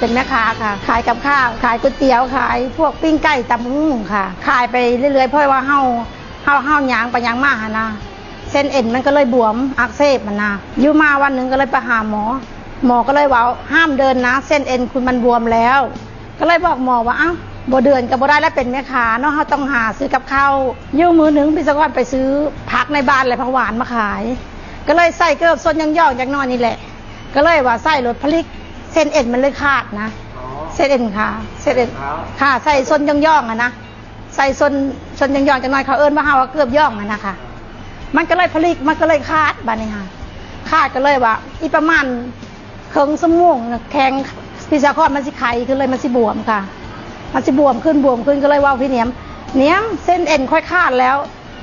เป็นแม่ค้าค่ะ ขายกับข้าว ขายก๋วยเตี๋ยวขายพวกปิ้งไก่ตำบักหุ่งค่ะ ขายไปเรื่อยๆเพราะว่าเฮาเฮาเฮาหยางไปยางมาหนนะเส้นเอ็นมันก็เลยบวมอักเสบมันนะอยู่มาวันหนึ่งก็เลยไปหาหมอ หมอก็เลยว่าห้ามเดินนะ เส้นเอ็นคุณมันบวมแล้ว ก็เลยบอกหมอว่าอ้าบ่เดินก็บ่ได้แล้วเป็นแม่ค้าเนาะเขาต้องหาซื้อกับข้าวยู่มือหนึ่งพี่สกอนไปซื้อผักในบ้านอะไรผักหวานมาขาย ก็เลยใส่เกลือส้นยังย่องจากหนอนนี่แหละ ก็เลยว่าใส่รถพลิก เส้นเอ็นมันเลยขาดนะ อ๋อ เส้นเอ็นค่ะ เส้นเอ็นครับ ค่ะใส่ส้นย่องย่องๆอะนะ ใส่ส้นส้นย่องย่องๆจากหน้อยเขาเอิ้นว่าเฮาว่าเกือบย่องอะนะคะ มันก็เลยพลิกมันก็เลยขาดบานี้ค่ะขาดก็เลยว่า อีประมาณเคิงสมงน่ะแข็งพิซซ่าคอดมันสิไข่ขึ้นเลยมันสิบวมค่ะ มันสิบวมขึ้นบวมขึ้นก็เลยว่าพี่เนียมเนียมเส้นเอ็นค่อยขาดแล้ว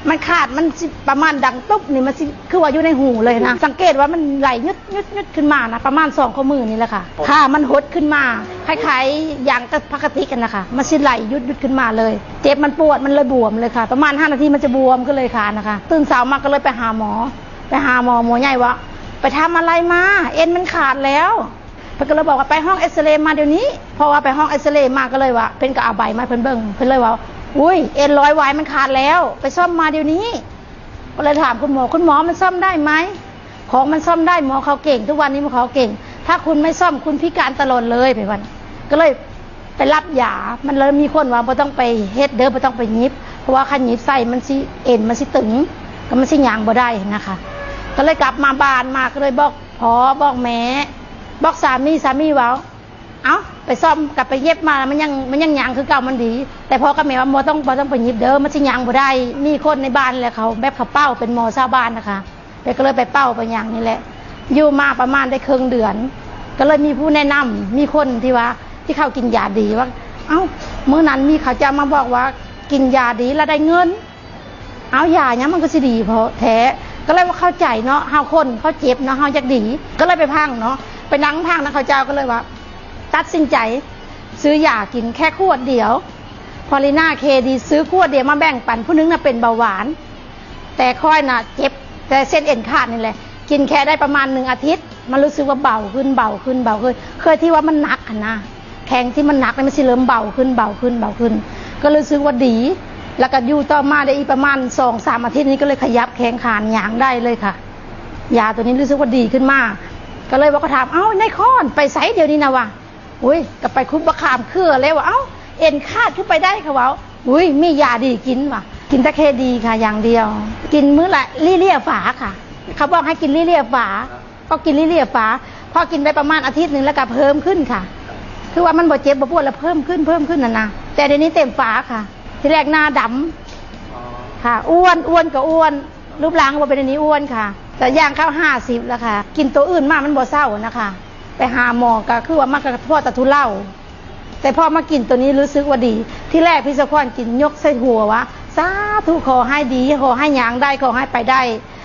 มันขาดมันสิประมาณดังตุ๊บนี่มันสิคือว่าอยู่ในหูเลยนะ สังเกตว่ามันไหลยึดยึดยึดขึ้นมานะประมาณสองข้อมือนี่แหละค่ะค่ะมันหดขึ้นมาคล้ายๆอย่างกับปกติกันนะคะมันสิไหลยุดยุดขึ้นมาเลย เจ็บมันปวดมันเลยบวมเลยค่ะ ประมาณ 5 นาทีมันจะบวมก็เลยค่ะนะคะตื่นเช้ามาก็เลยไปหาหมอ ไปหาหมอหมอใหญ่ว่าไปทำอะไรมาเอ็นมันขาดแล้วเพิ่นก็เลยบอกว่าไปห้องเอ็กซเรย์มาเดี๋ยวนี้เพราะว่าไปห้องเอ็กซเรย์มาก็เลยว่าเป็นกับอาใบมาเพิ่นเบิ่งเพิ่นเลยว่า อุ้ยเอ็นร้อยวายมันขาดแล้ว ไปซ่อมมาเดี๋ยวนี้ก็เลยถามคุณหมอคุณหมอมันซ่อมได้ไหมของมันซ่อมได้หมอเขาเก่ง ทุกวันนี้หมอเขาเก่ง ถ้าคุณไม่ซ่อมคุณพิการตลอดเลยไปวัน ก็เลยไปรับยา มันเลยมีคนว่าไม่ต้องไปเฮ็ดเด้อไม่ต้องไปยิบ เพราะว่าคันยิบใส่มันสิเอ็นมันสิตึง ก็มันสิยางบ่ได้นะคะ ก็เลยกลับมาบ้านมาก็เลยบอกพอบอกแม่บอกสามีสามีว่าเอ้า ไปซ่อมกลับไปเย็บมามันยังมันยังยางคือเก่ามันดี แต่พอกับแม่ว่าโมต้องบ่ต้องไปยิบเด้อมันสิยางบ่ได้มีคนในบ้านแหละเขาแบบเขาเป้าเป็นหมอชาวบ้านนะคะไปก็เลยไปเป้าไปยางนี่แหละ อยู่มาประมาณได้ครึ่งเดือน ก็เลยมีผู้แนะนำมีคนที่ว่าที่เขากินยาดีว่า เอ้าเมื่อนั้นมีเขาจะมาบอกว่ากินยาดีแล้วได้เงิน เอายาเนี้ยมันก็สิดีเพราะแท้ก็เลยว่าเข้าใจเนาะเฮาคนเขาเจ็บเนาะเฮาอยากดี ก็เลยไปพังเนาะไปนั่งพังนะเขาเจ้าก็เลยว่า ตัดสินใจ ซื้อยากินแค่ขวดเดียว พอลิน่าเคดีซื้อขวดเดียวมาแบ่งปันผู้นึงน่ะเป็นเบาหวาน แต่ค่อยน่ะเจ็บแต่เส้นเอ็นขาดนี่แหละ กินแค่ได้ประมาณหนึ่งอาทิตย์ มันรู้สึกว่าเบาขึ้นเบาขึ้นเบาขึ้น เคยที่ว่ามันหนักนะแข็งที่มันหนักเนี่มันสิเริ่มเบาขึ้นเบาขึ้นเบาขึ้น ก็รู้สึกว่าดี แล้วก็อยู่ต่อมาได้อีกประมาณสองสามอาทิตย์นี้ก็เลยขยับแข้งขานหยางได้เลยค่ะ ยาตัวนี้รู้สึกว่าดีขึ้นมาก ก็เลยว่าก็ถามเอ้าในคอนไปไซส์เดี๋ยวนี้นะวะ อุ้ยก็ไปคุบประคามเครือเลยว่าเอ้าเอ็นขาดขึ้นไปได้ค่ะวะอุ้ยมียาดีกินว่ะ กินตะเคดีค่ะอย่างเดียว กินมื้อละลี่เลี่ยฝาค่ะเขาบอกให้กินลี่เลี่ยฝา ก็กินลี่เลี่ยฝา พอกินไปประมาณอาทิตย์หนึ่งแล้วก็เพิ่มขึ้นค่ะ คือว่ามันบ่เจ็บบ่ปวดแล้วเพิ่มขึ้นเพิ่มขึ้นนะนะแต่เดี๋ยวนี้เต็มฝาค่ะ ที่แรกหน้าดำอ๋อค่ะ อ้วนอ้วนก็อ้วน รูปร่างก็เป็นอันนี้อ้วนค่ะ แต่ย่างเข้าห้าสิบแล้วค่ะ กินตัวอื่นมากมันบ่เศร้านะคะ ไปหาหมอก็คือว่ามันก็ทั่วตะทุเล่า แต่พ่อมากินตัวนี้รู้สึกว่าดี ที่แรกพี่สะควอนกินยกใส่หัววะสาธุขอให้ดีขอให้ยางได้ขอให้ไปได้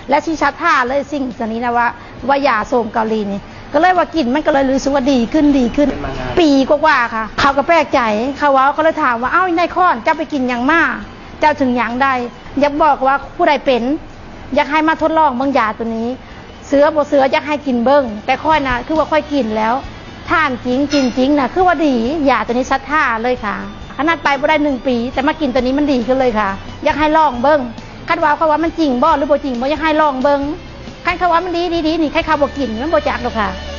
และชิชัดท่าเลยสิ่งตัวนี้นะว่าว่ายาโสมเกาหลีนี่ก็เลยว่ากินมันก็เลยรู้สึกว่าดีขึ้นดีขึ้นนปีกว่าค่ะ เขาก็แปลกใจเขาว่าก็เลยถามว่าเอ้าในคอนเจ้าไปกินอย่างมาเจ้าถึงอย่างใดอยากบอกว่าผู้ใดเป็น อยากให้มาทดลองเบางยาตัวนี้ เสือบ่เสืออยากให้กินเบิ้งแต่ค่อยนะคือว่าค่อยกินแล้วท่านจริงกินจริงนะคือว่าดียาตัวนี้ชัดท่าเลยค่ะขนาดไปบ่ได้หนึ่งปี แต่มากินตัวนี้มันดีขึ้นเลยค่ะ อยากให้ลองเบิ้งคาดว่าเขาว่ามันจริงบ่หรือบ่จริงบ่อยากให้ลองเบิ้งคันเขาว่ามันดีดีดีนี่ใครเขาบ่กินมันบ่จักหรอกค่ะ